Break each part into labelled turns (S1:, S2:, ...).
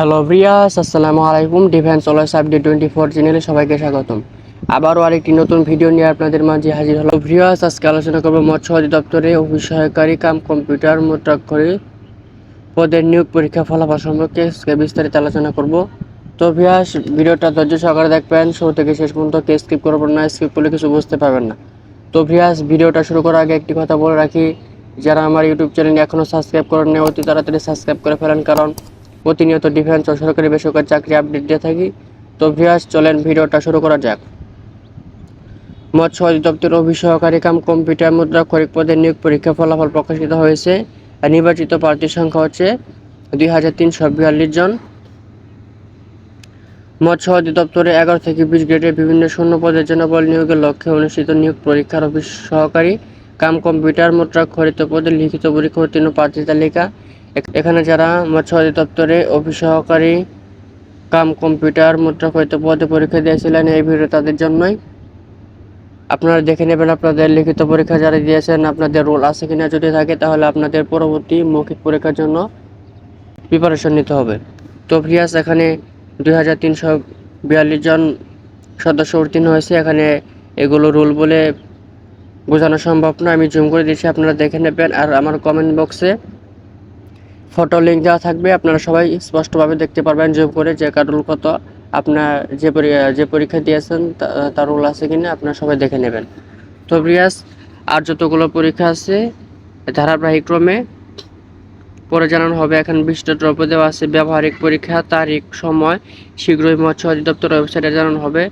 S1: Hello viewers আসসালামু আলাইকুম। Defence always update twenty four চ্যানেলে সবাইকে স্বাগতম। আবারও আরেকটি নতুন ভিডিও নিয়ে আপনাদের মাঝে হাজির হলো ভিয়াস আজকে আলোচনা করব মৎস্য অধিদপ্তরে অফিস সহায়কারী কাম কম্পিউটার মুদ্রাক্ষরে পদের নিয়োগ পরীক্ষা ফলাফল সম্পর্কে বিস্তারিত আলোচনা করব। তো ভিয়াস ভিডিওটা ধৈর্য সহকারে দেখবেন। শুরু থেকে শেষ পর্যন্ত কে স্কিপ করবেন না স্কিপ করলে কিছু বুঝতে পারবেন না। তো ভিয়াস ভিডিওটা শুরু করার আগে একটি কথা বলে রাখি। যারা আমার ইউটিউব চ্যানেল এখনও সাবস্ক্রাইব করেন অতি তাড়াতাড়ি সাবস্ক্রাইব করে ফেলেন। কারণ প্রতিনিয়ত ডিফেন্স ও সরকারি বেসরকারি চাকরি আপডেট দিয়ে থাকি। তো ভিয়াস চলেন ভিডিওটা শুরু করা যাক। মৎস্য অধিদপ্তর অফিস সহকারী কাম কম্পিউটার মুদ্রা খরিক পদের নিয়োগ পরীক্ষা ফলাফল প্রকাশিত হয়েছে। নির্বাচিত প্রার্থীর সংখ্যা হচ্ছে দুই হাজার তিনশো বিয়াল্লিশ জন। মৎস্য অধিদপ্তরে এগারো থেকে বিশ গ্রেডের বিভিন্ন শূন্য পদের জন্য বল নিয়োগের লক্ষ্যে অনুষ্ঠিত নিয়োগ পরীক্ষার অফিস সহকারী কাম কম্পিউটার মুদ্রা খরিত পদের লিখিত পরীক্ষা উত্তীর্ণ প্রার্থী তালিকা এখানে যারা মৎস্য অধিদপ্তরে অফিস সহকারী কাম কম্পিউটার মুদ্রা খরিত পদে পরীক্ষা দিয়েছিলেন এই ভিডিও তাদের জন্যই। আপনারা দেখে নেবেন আপনাদের লিখিত পরীক্ষা যারা দিয়েছেন, আপনাদের রোল আছে কিনা যদি থাকে তাহলে আপনাদের পরবর্তী মৌখিক পরীক্ষার জন্য প্রিপারেশন নিতে হবে। তো প্রিয়াস এখানে দুই হাজার তিনশো বিয়াল্লিশ জন সদস্য উত্তীর্ণ হয়েছে। এখানে এগুলো রুল বলে বোঝানো সম্ভব না আমি জুম করে দিচ্ছি, আপনারা দেখে নেবেন। আর আমার কমেন্ট বক্সে ফটো লিঙ্ক দেওয়া থাকবে, আপনারা সবাই স্পষ্টভাবে দেখতে পারবেন জুম করে যে কার রুল কত, আপনার যে যে পরীক্ষা দিয়েছেন তার রুল আছে কিনা আপনারা সবাই দেখে নেবেন। তো প্রিয়াস আর যতগুলো পরীক্ষা আছে ধারাবাহিক ক্রমে পরে জানানো হবে, এখন বিশটা দ্রব্য দেওয়া আছে, ব্যবহারিক পরীক্ষা, তারিখ, সময়, শীঘ্রই মৎস্য অধিদপ্তর ওয়েবসাইটে জানানো হবে।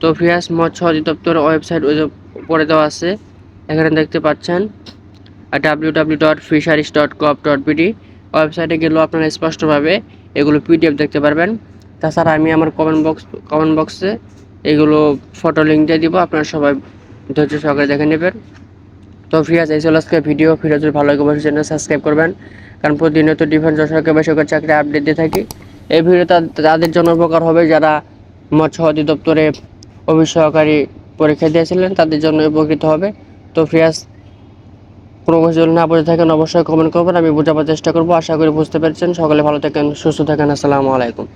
S1: তো ফিয়াস মৎস্য অধিদপ্তর ওয়েবসাইট পরে দেওয়া আছে, এখানে দেখতে পাচ্ছেন W W dot fisheries dot gov dot BD ওয়েবসাইটে গেলেও আপনারা স্পষ্টভাবে এগুলো পিডিএফ দেখতে পারবেন। তাছাড়া আমি আমার কমেন্ট বক্স কমেন্ট বক্সে এগুলো ফটো লিঙ্ক দিয়ে দিব, আপনারা সবাই ধৈর্য সহকারে দেখে নেবেন। তো ফ্রিয়াজ এই ছিল আজকে ভিডিও। যদি ভালো লাগে, অবশ্যই চ্যানেল সাবস্ক্রাইব করবেন। কারণ প্রতিনিয়ত ডিফেন্স সরকারি বেসরকারি চাকরি আপডেট দিয়ে থাকি। এই ভিডিও তাদের জন্য উপকার হবে যারা মৎস্য অধিদপ্তরে অফিস সহকারী পরীক্ষা দিয়েছিলেন, তাদের জন্য উপকৃত হবে। তো ফ্রিয়াজ কোনো কিছু না বুঝে থাকেন, অবশ্যই কমেন্ট করবেন। আমি বোঝাবার চেষ্টা করব। আশা করি বুঝতে পেরেছেন। সকলে ভালো থাকেন, সুস্থ থাকেন। আসসালামু আলাইকুম।